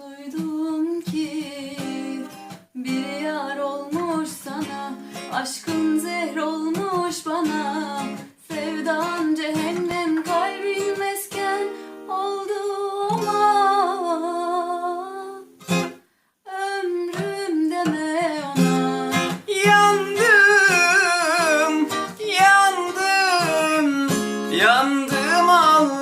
Duydum ki bir yar olmuş sana Aşkın zehr olmuş bana. Sevdan cehennem kalbin mesken oldu ama Ömrüm deme ona. Yandım, yandım, yandım Allah